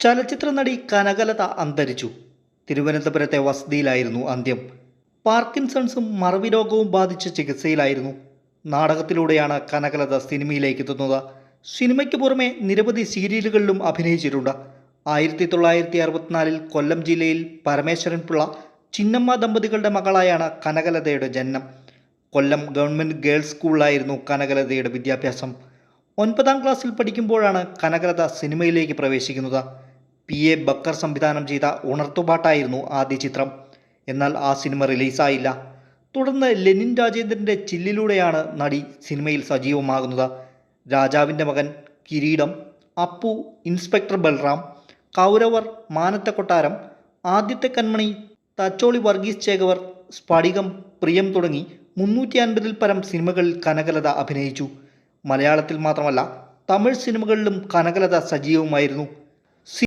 ചലച്ചിത്ര നടി കനകലത അന്തരിച്ചു. തിരുവനന്തപുരത്തെ വസതിയിലായിരുന്നു അന്ത്യം. പാർക്കിൻസൺസും മറവി രോഗവും ബാധിച്ച ചികിത്സയിലായിരുന്നു. നാടകത്തിലൂടെയാണ് കനകലത സിനിമയിലേക്ക് എത്തുന്നത്. സിനിമയ്ക്ക് പുറമെ നിരവധി സീരിയലുകളിലും അഭിനയിച്ചിട്ടുണ്ട്. ആയിരത്തി തൊള്ളായിരത്തി അറുപത്തിനാലിൽ കൊല്ലം ജില്ലയിൽ പരമേശ്വരൻ പിള്ള ചിന്നമ്മ ദമ്പതികളുടെ മകളായാണ് കനകലതയുടെ ജനനം. കൊല്ലം ഗവൺമെന്റ് ഗേൾസ് സ്കൂളിലായിരുന്നു കനകലതയുടെ വിദ്യാഭ്യാസം. ഒൻപതാം ക്ലാസ്സിൽ പഠിക്കുമ്പോഴാണ് കനകലത സിനിമയിലേക്ക് പ്രവേശിക്കുന്നത്. പി എ ബക്കർ സംവിധാനം ചെയ്ത ഉണർത്തുപാട്ടായിരുന്നു ആദ്യ ചിത്രം. എന്നാൽ ആ സിനിമ റിലീസായില്ല. തുടർന്ന് ലെനിൻ രാജേന്ദ്രന്റെ ചില്ലിലൂടെയാണ് നടി സിനിമയിൽ സജീവമാകുന്നത്. രാജാവിന്റെ മകൻ കിരീടം അപ്പു ഇൻസ്പെക്ടർ ബൽറാം കൗരവർ മാനത്തെ കൊട്ടാരം ആദ്യത്തെ കൺമണി തച്ചോളി വർഗീസ് ചേകവർ സ്ഫടികം പ്രിയം തുടങ്ങി മുന്നൂറ്റി അൻപതിൽ പരം സിനിമകളിൽ കനകലത അഭിനയിച്ചു. മലയാളത്തിൽ മാത്രമല്ല തമിഴ് സിനിമകളിലും കനകലത സജീവമായിരുന്നു.